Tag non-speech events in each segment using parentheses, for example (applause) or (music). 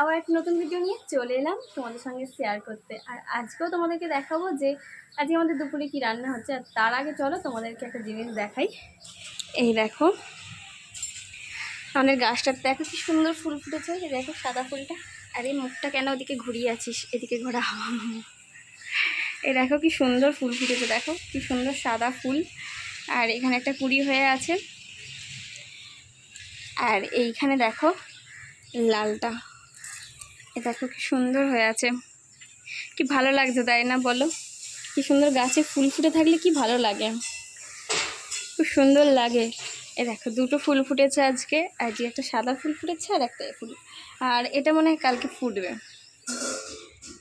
আবার একটা নতুন ভিডিও নিয়ে চলে এলাম তোমাদের সঙ্গে শেয়ার করতে। আর আজকেও তোমাদেরকে দেখাবো যে, আজকে আমাদের দুপুরে কি রান্না হচ্ছে। আর তার আগে চলো তোমাদেরকে একটা জিনিস দেখাই। এই দেখো আমাদের গাছটাতে দেখো কি সুন্দর ফুল ফুটেছে। এই দেখো সাদা ফুলটা। আর এই মুখটা কেন ওদিকে ঘুরিয়ে আছিস? এদিকে ঘোরা। হওয়া এই দেখো কি সুন্দর ফুল ফুটেছে। দেখো কি সুন্দর সাদা ফুল। আর এখানে একটা কুড়ি হয়ে আছে। আর এইখানে দেখো লালটা। এ দেখো কি সুন্দর হয়ে আছে। কি ভালো লাগছে তাই না বলো? কি সুন্দর গাছে ফুল ফুটে থাকলে কি ভালো লাগে? খুব সুন্দর লাগে। এ দেখো, দুটো ফুল ফুটেছে আজকে আজকে একটা সাদা ফুল ফুটেছে আর একটা ফুল। আর এটা মনে হয় কালকে ফুটবে।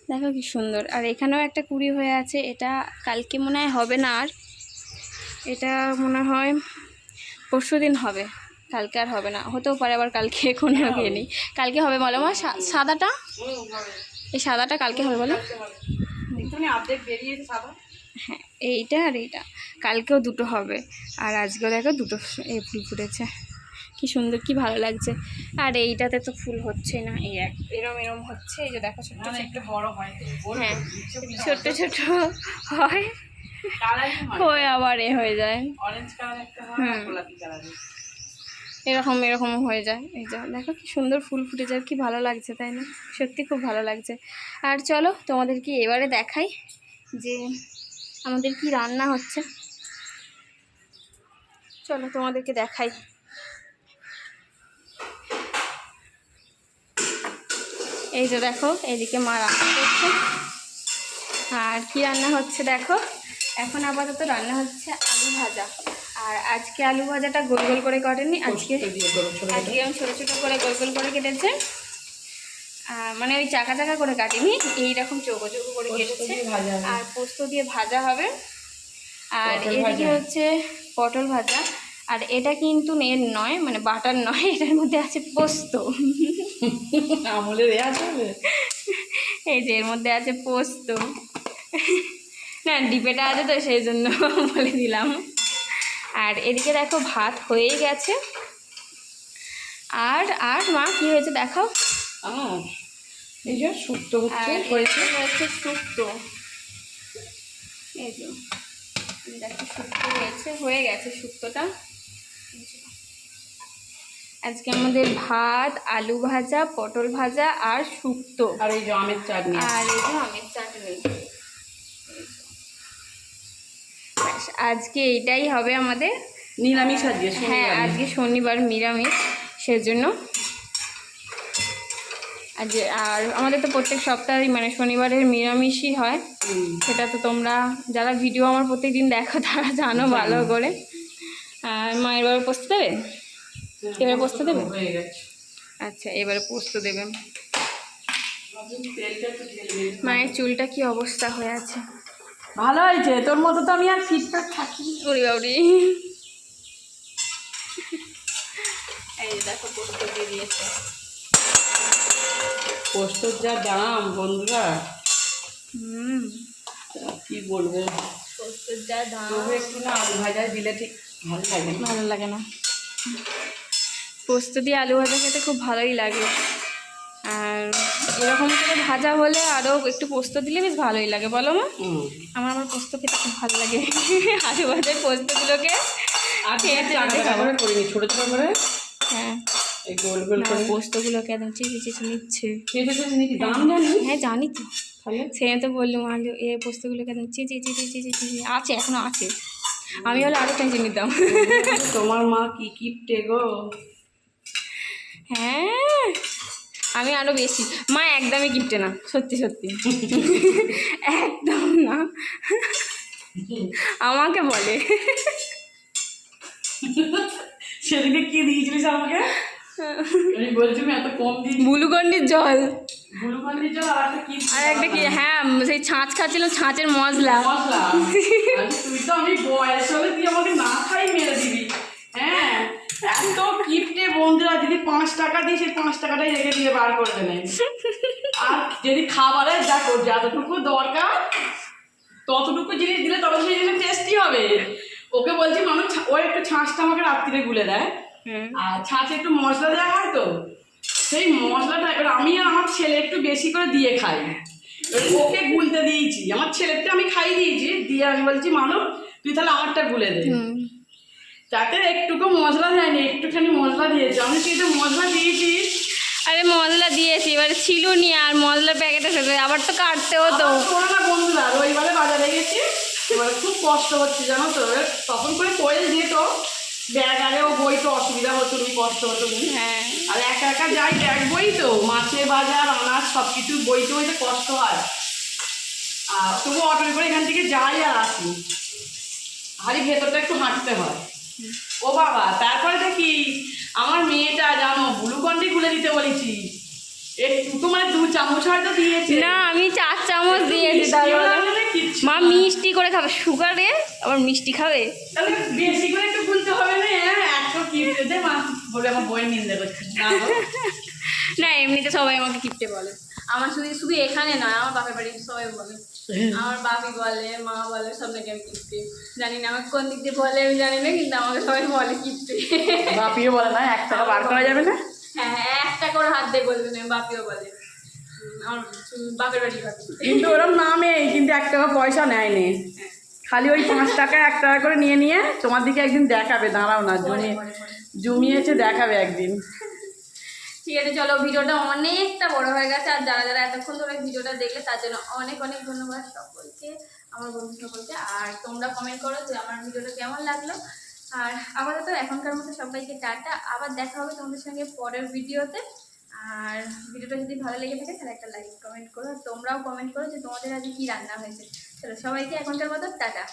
দেখো কি সুন্দর। আর এখানেও একটা কুড়ি হয়ে আছে, এটা কালকে মনে হয় হবে না আর। এটা মনে হয় পরশু দিন হবে। কালকে আর হবে না। হতেও পারে আবার কালকে কোনো বিয়ে নেই। কালকে হবে বলো মা সাদাটা? এই সাদাটা কালকে হবে বলো। হ্যাঁ এইটা আর এইটা। কালকেও দুটো হবে। আর আজকেও দেখো দুটো এই ফুল ফুটেছে। কি সুন্দর কি ভালো লাগছে। আর এইটাতে তো ফুল হচ্ছে না। এই এক এরম এরম হচ্ছে। এই যে দেখো ছোট্ট মানে একটু বড় হয় হ্যাঁ ছোট্ট ছোট হয়। হয়ে। আবার এ হয়ে যায়। হুম। এরকম এরকম হয়ে যায়। এই যে, দেখো কি সুন্দর ফুল ফুটে যায় কি ভালো লাগছে, তাই না? সত্যি খুব ভালো লাগছে। আর চলো, তোমাদেরকে এবারে দেখাই যে আমাদের কি রান্না হচ্ছে। চলো, তোমাদেরকে দেখাই। এই যে, দেখো এইদিকে মা রান্না করছে। আর কি রান্না হচ্ছে, দেখো? এখন আপাতত রান্না হচ্ছে আলু ভাজা। আর আজকে আলু ভাজাটা গোল গোল করে কাটেনি আজকে আজকে আমি ছোটো ছোটো করে গোল গোল করে কেটেছে। আর মানে ওই চাকা চাকা করে কাটিনি এইরকম চৌকো চৌকো করে কেটেছে। আর পোস্ত দিয়ে ভাজা হবে। আর এদিকে হচ্ছে পটল ভাজা। আর এটা কিন্তু এর নয় মানে বাটার নয় এটার মধ্যে আছে পোস্ত। আমলের এই যে এর মধ্যে আছে পোস্ত। না ডিপেটা আছে তো সেই জন্য বলে দিলাম। আর এদিকে দেখো ভাত হয়েই গেছে। আর আর মা কি হয়েছে দেখো আর এই যে শুক্তো হচ্ছে আর হয়েছে। এটা শুক্তো। এই যে দেখো শুক্তো হয়েছে হয়ে গেছে শুক্তোটা। আজকে আমাদের ভাত আলু ভাজা পটল ভাজা আর শুক্তো। আর এই যে আমের চাটনি। আর এই যে আমের চাটনি। আজকে এইটাই হবে আমাদের নিরামিষ আজকে হ্যাঁ। আজকে শনিবার নিরামিষ সেজন্য। আজ আর আমাদের তো প্রত্যেক সপ্তাহে মানে শনিবারের নিরামিষই হয়। সেটা তো তোমরা যারা ভিডিও আমার প্রত্যেক দিন দেখো তারা জানো ভালো করে। আর মায়ের বাবার পোস্ত দেবে? এবারে পোস্ত দেবে? আচ্ছা এবারে পোস্ত দেবে। মায়ের চুলটা কি অবস্থা হয়ে আছে? ভালো হয়েছে? তোর মতো তো আমি আর ফিটফাট থাকি ওরে বাবরি। এই দেখো পোস্ত দিয়ে দিয়েছে। পোস্তর যা দাম বন্ধুরা। হুম। কি বলব? পোস্তর যা দাম। একটু না আলু ভাজা দিলে ঠিক ভালো লাগে ভালো লাগে না। পোস্ত দিয়ে আলু ভাজা খেতে খুব ভালোই লাগে। আর এরকম করে ভাজা হলে আরও একটু পোস্ত দিলে বেশ ভালোই লাগে বলো মা। আমার আমার পোস্ত খেতে খুব ভালো লাগে। (laughs) আলু ভাজার পোস্তগুলোকে ছোট ছোট করে? হ্যাঁ। এই গোল গোল না করে? পোস্তগুলোকে একদম চিচি চিচি নিচ্ছে। হ্যাঁ জানি তো। সে তো বললাম আলু এ পোস্তগুলোকে একদম চিচি চিচি চিচি চিচি আছে এখনও আছে। আমি হলে আরও টেনশন নিতাম তোমার মা কি কিপটে গো? হ্যাঁ। আমি আরও বেশি। মা একদমই কিপটে না সত্যি সত্যি। একদম না। আমাকে বলে। সেদিকে কি দিয়েছিলিস আমাকে? আমি বলছি আমি এত কম দিই বুলুগন্ডির জল। আর একটা কি আর একটা কি হ্যাঁ সেই ছাঁচ খাচ্ছিলাম ছাঁচের মশলা। মশলা। তুই তো আমি বয়স হলে তুই আমাকে না খাই মেরে দিবি। হ্যাঁ এত কিপটে বন্ধুরা যদি পাঁচ টাকা দিই সেই পাঁচ টাকাটাই রেখে দিয়ে বার করে দেয়। আর যদি খাবারের দেখো যতটুকু দরকার ততটুকু জিনিস দিলে তত সেই জিনিস টেস্টি হবে। ওকে বলছি মানুষ ও একটু ছাঁচটা আমাকে রাত্রিরে গুলে দেয়। আর ছাঁচে একটু মশলা দেওয়া হয় তো? সেই মশলাটা এবার আমি আর আমার ছেলে একটু বেশি করে দিয়ে খাই। ওকে গুলতে দিয়েছি। আমার ছেলেরটা আমি খাই দিয়েছি। দিয়ে আমি বলছি মানুষ তুই তাহলে আমারটা গুলে দে। তাতে একটুকু মশলা দেয়নি একটুখানি মশলা দিয়েছি। আমি তুই তো মশলা দিয়েছিস আরে মশলা দিয়েছি এবারে ছিল নি আর মশলার প্যাকেটে ফেলে আবার তো কাটতে হতো। শোনো না বন্ধুরা রবিবারে বাজারে গেছি এবার খুব কষ্ট হচ্ছে জানো তো? তখন করে কোয়েল যেত ব্যাগ আগেও বই তো অসুবিধা হতো তুমি কষ্ট হতো। বুঝি। হ্যাঁ। আর একা একা যাই ব্যাগ বই তো মাছের বাজার আনাজ সব কিছু বইতে বইতে কষ্ট হয়। আর তবু অটো করে এখান থেকে যাই আর আসি। আরই ভেতরটা একটু হাঁটতে হয়। ও বাবা তারপরে দেখি আমার মেয়েটা জানো গ্লুকন্ডি খুলে দিতে বলেছি। একটু মানে দু চামচ হয়তো দিয়েছে। না আমি চার চামচ দিয়েছি মা মিষ্টি করে খাবে সুগারে আবার মিষ্টি খাবে। তাহলে বেশি করে একটু খুলতে হবে না হ্যাঁ এত কি দে মা বলে আমার বইয়ের নিন্দা করছে। না (laughs) না এমনিতে সবাই আমাকে কিপটে বলে। আমার শুধু শুধু এখানে নয় আমার বাপের বাড়ি সবাই বলে। আমার বাপি বলে মা বলে সব নাকি আমি কিপটে জানি না আমাকে কোন দিক দিয়ে বলে আমি জানি না কিন্তু আমাকে সবাই বলে কিপটে বাপিও বলে না এক টাকা বার করা যাবে না? হ্যাঁ হ্যাঁ একটা করে হাত দিয়ে বলবে না বাপিও বলে। আমার বাপের বাড়ি কিন্তু ওরম নামেই কিন্তু এক টাকা পয়সা নেয়নি। হ্যাঁ খালি ওই পাঁচ টাকা এক টাকা করে নিয়ে নিয়ে তোমার দিকে একদিন দেখাবে দাঁড়াও না জমিয়ে। জমিয়েছে দেখাবে একদিন। ঠিক আছে, চলো ভিডিওটা অনেকটা বড় হয়ে গেছে, আর যারা যারা এতক্ষণ ধরে ভিডিওটা দেখলে তার জন্য অনেক অনেক ধন্যবাদ সকলকে, আমার বন্ধু সকলকে, আর তোমরা কমেন্ট করো যে আমার ভিডিওটা কেমন লাগল। আর আপাতত এখনকার মতো সবাইকে টাটা, আবার দেখা হবে তোমাদের সঙ্গে পরের ভিডিওতে। আর ভিডিওটা যদি ভালো লেগে থাকে তাহলে একটা লাইক কমেন্ট করো তোমরাও কমেন্ট করো যে তোমাদের আজকে কী রান্না হয়েছে। চলো সবাইকে এখনকার মতো টাটা।